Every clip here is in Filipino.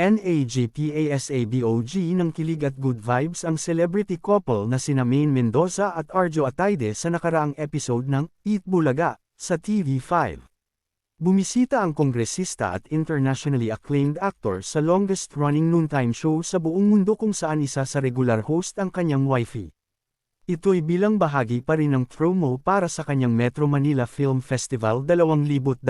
NAGPASABOG ng kilig at good vibes ang celebrity couple na sina Maine Mendoza at Arjo Ataide sa nakaraang episode ng Eat Bulaga sa TV5. Bumisita ang kongresista at internationally acclaimed actor sa longest-running noontime show sa buong mundo kung saan isa sa regular host ang kanyang wifey. Ito'y bilang bahagi pa rin ng promo para sa kanyang Metro Manila Film Festival 2024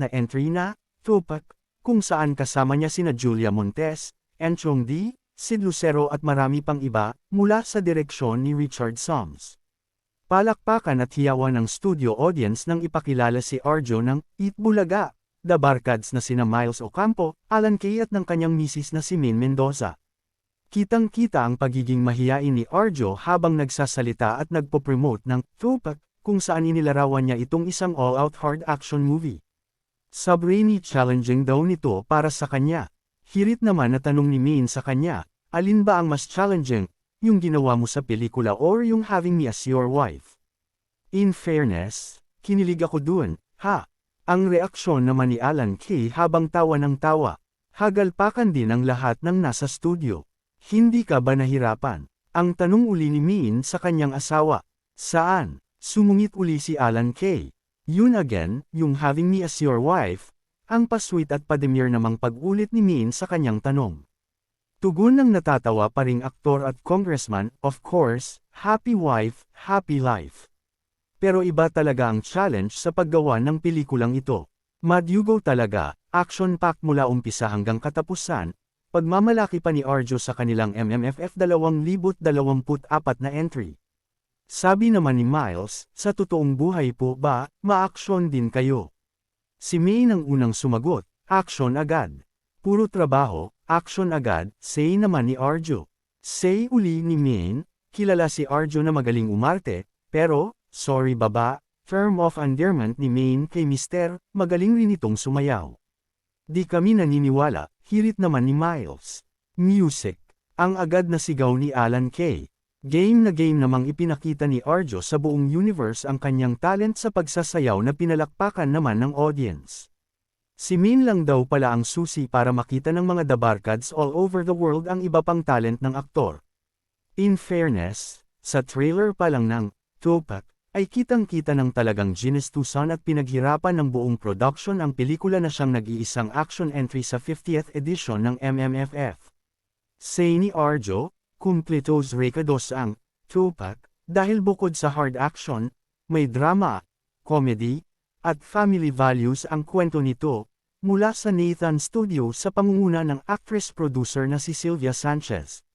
na entry na, Tupac, kung saan kasama niya sina Julia Montes, Enchong D, Sid Lucero at marami pang iba, mula sa direksyon ni Richard Soms. Palakpakan at hiyawan ng studio audience nang ipakilala si Arjo ng Eat Bulaga, The Barkads na sina Miles Ocampo, Alan Kay at ng kanyang misis na si Min Mendoza. Kitang-kita ang pagiging mahiyain ni Arjo habang nagsasalita at nagpo-promote ng Tupac, kung saan inilarawan niya itong isang all-out hard action movie. Sabrainy challenging daw nito para sa kanya. Hirit naman na tanong ni Min sa kanya, alin ba ang mas challenging, yung ginawa mo sa pelikula or yung having me as your wife? In fairness, kinilig ako dun, ha? Ang reaksyon naman ni Alan Kay habang tawa ng tawa. Hagalpakan din ang lahat ng nasa studio. Hindi ka ba nahirapan? Ang tanong uli ni Min sa kanyang asawa. Saan? Sumungit uli si Alan Kay. Yun again, yung having me as your wife, ang pasweet at pademir namang pag-ulit ni Min sa kanyang tanong. Tugon ng natatawa pa ring aktor at congressman, of course, happy wife, happy life. Pero iba talaga ang challenge sa paggawa ng pelikulang ito. Madyugo talaga, action-packed mula umpisa hanggang katapusan, pagmamalaki pa ni Arjo sa kanilang MMFF 2024 na entry. Sabi naman ni Miles, sa totoong buhay po ba, ma-action din kayo? Si May nang unang sumagot, action agad. Puro trabaho, action agad, say naman ni Arjo. Say uli ni Min, kilala si Arjo na magaling umarte, pero, sorry baba, term of endearment ni Main kay Mister, magaling rin itong sumayaw. Di kami naniniwala, hirit naman ni Miles. Music. Ang agad na sigaw ni Alan Kay. Game na game namang ipinakita ni Arjo sa buong universe ang kanyang talent sa pagsasayaw na pinalakpakan naman ng audience. Si Min lang daw pala ang susi para makita ng mga dabarkads all over the world ang iba pang talent ng aktor. In fairness, sa trailer pa lang ng Tupac, ay kitang-kita ng talagang ginestusan at pinaghirapan ng buong production ang pelikula na siyang nag-iisang action entry sa 50th edition ng MMFF. Say ni Arjo, Kumplitos Recados ang Tupac, dahil bukod sa hard action, may drama, comedy, at family values ang kwento nito, mula sa Nathan Studio sa pangunguna ng actress-producer na si Sylvia Sanchez.